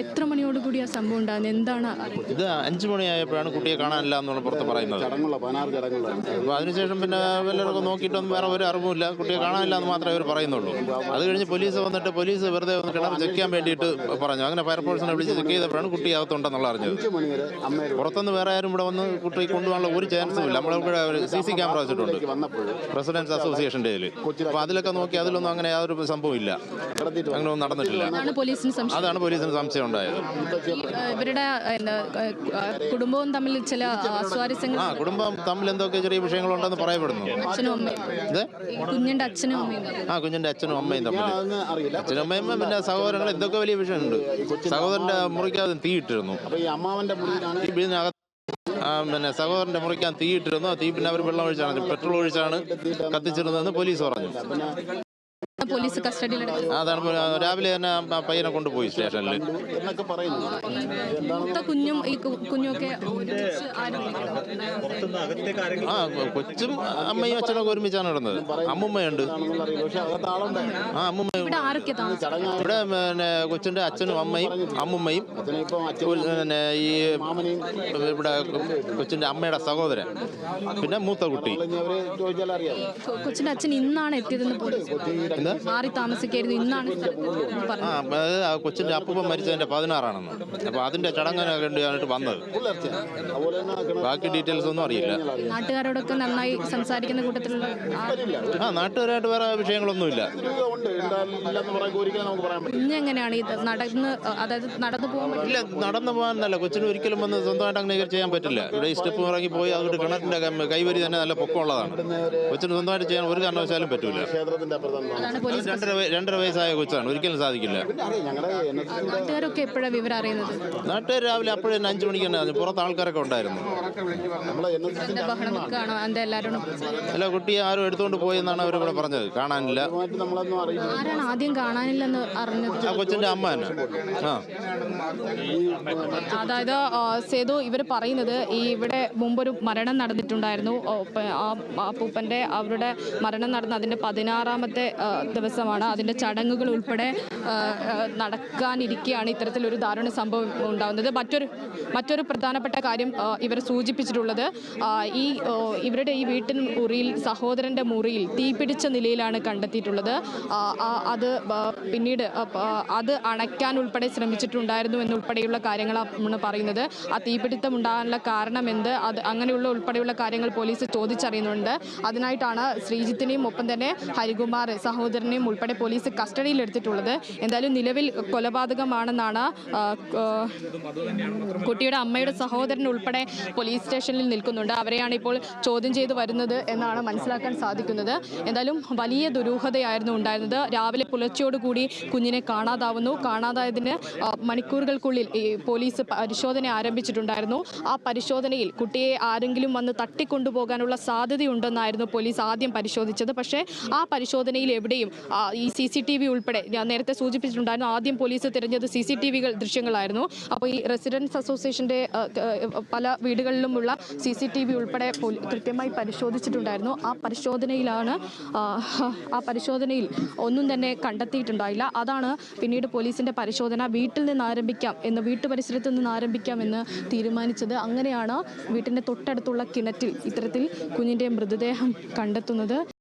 എത്ര മണിയോടുകൂടി ആ സംഭവം ഉണ്ടാകുന്നത്? എന്താണ് അറിയുന്നത് ഇത് അഞ്ചു മണിയായപ്പോഴാണ് കുട്ടിയെ കാണാനില്ല എന്നുള്ള പുറത്ത് പറയുന്നത്. അപ്പോൾ അതിനുശേഷം പിന്നെ വല്ലവരൊക്കെ നോക്കിയിട്ടൊന്നും വേറെ ഒരു അറിവുമില്ല. കുട്ടിയെ കാണാനില്ല എന്ന് മാത്രമേ അവർ പറയുന്നുള്ളൂ. അത് കഴിഞ്ഞ് പോലീസ് വന്നിട്ട് പോലീസ് വെറുതെ ഒന്ന് കിണർ ചെക്ക് ചെയ്യാൻ വേണ്ടിയിട്ട് പറഞ്ഞു. അങ്ങനെ ഫയർഫോഴ്സിനെ വിളിച്ച് ചെക്ക് ചെയ്തപ്പോഴാണ് കുട്ടി അകത്തുണ്ടെന്നുള്ള അറിഞ്ഞത്. പുറത്തുനിന്ന് വേറെ ആരും ഇവിടെ വന്ന് കുട്ടി കൊണ്ടുപോകാനുള്ള ഒരു ചാൻസും ഇല്ല. നമ്മളിവിടെ സി സി ക്യാമറ വെച്ചിട്ടുണ്ട്. വന്നപ്പോൾ പ്രസിഡൻസ് അസോസിയേഷന്റെ അപ്പൊ അപ്പോൾ അതിലൊക്കെ നോക്കി അതിലൊന്നും അങ്ങനെ യാതൊരു സംഭവം ഇല്ല. അങ്ങനെ ഒന്നും നടന്നിട്ടില്ല. അതാണ് പോലീസിന് സംശയം. അതാണ് പോലീസിന് സംശയം. ഉണ്ടായത്? ഇവരുടെ കുടുംബവും തമ്മിൽ ചില അസ്വാരസ്യങ്ങൾ ആ കുടുംബം തമ്മിൽ എന്തൊക്കെ ചെറിയ വിഷയങ്ങളുണ്ടെന്ന് പറയപ്പെടുന്നു? അച്ഛനും അമ്മയും. കുഞ്ഞിന്റെ അച്ഛനും അമ്മയും ആ കുഞ്ഞിന്റെ അച്ഛനും അമ്മയും തമ്മിൽ. അച്ഛനും അമ്മയും പിന്നെ സഹോദരങ്ങൾ എന്തൊക്കെ വലിയ വിഷയമുണ്ട്. സഹോദരന്റെ മുറിക്കകത്ത് തീയിട്ടിരുന്നു ഈ വീടിനകത്ത് പിന്നെ സഹോദരന്റെ മുറിക്കാൻ തീയിട്ടിരുന്നു തീ പിന്നെ അവർ വെള്ളം ഒഴിച്ചാണ് പെട്രോൾ ഒഴിച്ചാണ് കത്തിച്ചിരുന്നതെന്ന് പോലീസ് പറഞ്ഞു. പോലീസ് കസ്റ്റഡിയിലെടുത്തു അതാണ് രാവിലെ തന്നെ പയ്യനെ കൊണ്ടുപോയി സ്റ്റേഷനിൽ എന്നൊക്കെ പറയുന്നു മൂത്ത കുഞ്ഞും ഈ കുഞ്ഞുമൊക്കെ. ആ കൊച്ചും അമ്മയും അച്ഛനൊക്കെ ഒരുമിച്ചാണ് നടന്നത്. അമ്മുമ്മയുണ്ട്. ആ അമ്മുമ്മ ഇവിടെ പിന്നെ കൊച്ചിന്റെ അച്ഛനും അമ്മയും അമ്മുമ്മയും പിന്നെ ഈ ഇവിടെ കൊച്ചിന്റെ അമ്മയുടെ സഹോദരൻ പിന്നെ മൂത്ത കുട്ടി. കൊച്ചിന്റെ അച്ഛൻ ഇന്നാണ് എത്തിയതെന്ന് പോലീസ് എന്താ? മാറി താമസിക്കായിരുന്നു ഇന്നാണ് കൊച്ചിന്റെ അപ്പൂപ്പൻ മരിച്ചതിന്റെ പതിനാറാണെന്ന്. അപ്പൊ അതിന്റെ ചടങ്ങിന് വേണ്ടിയാണ് വന്നത്. ബാക്കി ഡീറ്റെയിൽസ് ഒന്നും അറിയില്ല. നാട്ടുകാരോടൊക്കെ നന്നായി സംസാരിക്കുന്ന കൂട്ടത്തിലുള്ള ആ- നാട്ടുകാരായിട്ട് വേറെ വിഷയങ്ങളൊന്നുമില്ല. ഇത് എങ്ങനെയാണ് ഇത് നടന്ന് അതായത് നടന്നു പോകാൻ ഇല്ല നടന്നു പോകാനല്ല കൊച്ചിന് ഒരിക്കലും വന്ന് സ്വന്തമായിട്ട് അങ്ങനെ ചെയ്യാൻ പറ്റില്ല. ഇവിടെ ഈ സ്റ്റെപ്പ് ഇറങ്ങി പോയി അതുകൊണ്ട് കിണറ്റിന്റെ കൈവരി തന്നെ നല്ല പൊക്കമുള്ളതാണ്. കൊച്ചിന് സ്വന്തമായിട്ട് ചെയ്യാൻ ഒരു കാരണവശാലും പറ്റൂല. പോലീസ് രണ്ടര രണ്ടര വയസ്സായ കൊച്ചാണ്. ഒരിക്കലും സാധിക്കില്ല. നാട്ടുകാരൊക്കെ എപ്പോഴാണ് വിവരം അറിയുന്നത്? നാട്ടുകാർ രാവിലെ അപ്പോഴും അഞ്ചു മണിക്ക് തന്നെ. പുറത്ത് ആൾക്കാരൊക്കെ ഉണ്ടായിരുന്നു. അല്ല കുട്ടിയെ ആരും എടുത്തുകൊണ്ട് പോയെന്നാണ് അവർ പറഞ്ഞത്. കാണാനില്ല. ആരാണ് ആദ്യം കാണാനില്ലെന്ന് അറിഞ്ഞത്? ആ കൊച്ചിന്റെ അമ്മ തന്നെ. ആ. അതായത് സേതു ഇവർ പറയുന്നത് ഈ ഇവിടെ മുമ്പൊരു മരണം നടന്നിട്ടുണ്ടായിരുന്നു. ആ പൂപ്പന്റെ അവരുടെ മരണം നടന്ന അതിന്റെ പതിനാറാമത്തെ ദിവസമാണ്. അതിന്റെ ചടങ്ങുകൾ ഉൾപ്പെടെ നടക്കാനിരിക്കുകയാണ് ഇത്തരത്തിലൊരു ദാരുണ സംഭവം ഉണ്ടാകുന്നത് മറ്റൊരു മറ്റൊരു പ്രധാനപ്പെട്ട കാര്യം ഇവർ സൂചിപ്പിച്ചിട്ടുള്ളത് ഈ ഇവരുടെ ഈ വീട്ടിൻ മുറിയിൽ സഹോദരന്റെ മുറിയിൽ തീപിടിച്ച നിലയിലാണ് കണ്ടെത്തിയിട്ടുള്ളത്. അത് പിന്നീട് അത് അണയ്ക്കാൻ ഉൾപ്പെടെ ശ്രമിച്ചിട്ടുണ്ടായിരുന്നു എന്നുൾപ്പെടെയുള്ള കാര്യങ്ങളാണ് പറയുന്നത്. ആ തീപിടുത്തം ഉണ്ടാകാനുള്ള കാരണം എന്ത്? അത് അങ്ങനെയുള്ള ഉൾപ്പെടെയുള്ള കാര്യങ്ങൾ പോലീസ് ചോദിച്ചറിയുന്നുണ്ട്. അതിനായിട്ടാണ് ശ്രീജിത്തിനെയും ഒപ്പം തന്നെ ഹരികുമാർ സഹോദരനെയും ഉൾപ്പെടെ പോലീസ് കസ്റ്റഡിയിലെടുത്തിട്ടുള്ളത് എന്തായാലും നിലവിൽ കൊലപാതകമാണെന്നാണ് കുട്ടിയുടെ അമ്മയുടെ സഹോദരൻ ഉൾപ്പെടെ പോലീസ് സ്റ്റേഷനിൽ നിൽക്കുന്നുണ്ട്. അവരെയാണ് ഇപ്പോൾ ചോദ്യം ചെയ്തു വരുന്നത് എന്നാണ് മനസ്സിലാക്കാൻ സാധിക്കുന്നത്. എന്തായാലും വലിയ ദുരൂഹതയായിരുന്നു ഉണ്ടായിരുന്നത്. രാവിലെ പുലർച്ചയോടുകൂടി കുഞ്ഞിനെ കാണാതാവുന്നു. കാണാതായതിന് മണിക്കൂറുകൾക്കുള്ളിൽ പോലീസ് പരിശോധന ആരംഭിച്ചിട്ടുണ്ടായിരുന്നു. ആ പരിശോധനയിൽ കുട്ടിയെ ആരെങ്കിലും വന്ന് തട്ടിക്കൊണ്ടുപോകാനുള്ള സാധ്യതയുണ്ടെന്നായിരുന്നു പോലീസ് ആദ്യം പരിശോധിച്ചത്. പക്ഷേ ആ പരിശോധനയിൽ എവിടെയും ഈ സി സി ടി വി ഉൾപ്പെടെ ഞാൻ നേരത്തെ സൂചിപ്പിച്ചിട്ടുണ്ടായിരുന്നു ആദ്യം പോലീസ് തിരഞ്ഞത് സി സി ടി വികൾ ദൃശ്യങ്ങളായിരുന്നു. അപ്പോൾ ഈ റെസിഡൻസ് അസോസിയേഷന്റെ പല വീടുകളിലുമുള്ള സി സി ടി വി ഉൾപ്പെടെ കൃത്യമായി പരിശോധിച്ചിട്ടുണ്ടായിരുന്നു. ആ പരിശോധനയിലാണ് ആ, പരിശോധനയിൽ ഒന്നും തന്നെ കണ്ടെത്തിയിട്ടുണ്ടായില്ല. അതാണ് പിന്നീട് പോലീസിന്റെ പരിശോധന വീട്ടിൽ നിന്ന് ആരംഭിക്കാം എന്ന് വീട്ടുപരിസരത്ത് നിന്ന് ആരംഭിക്കാം എന്ന് തീരുമാനിച്ചത്. അങ്ങനെയാണ് വീട്ടിന്റെ തൊട്ടടുത്തുള്ള കിണറ്റിൽ ഇത്തരത്തിൽ കുഞ്ഞിന്റെ മൃതദേഹം കണ്ടെത്തുന്നത്.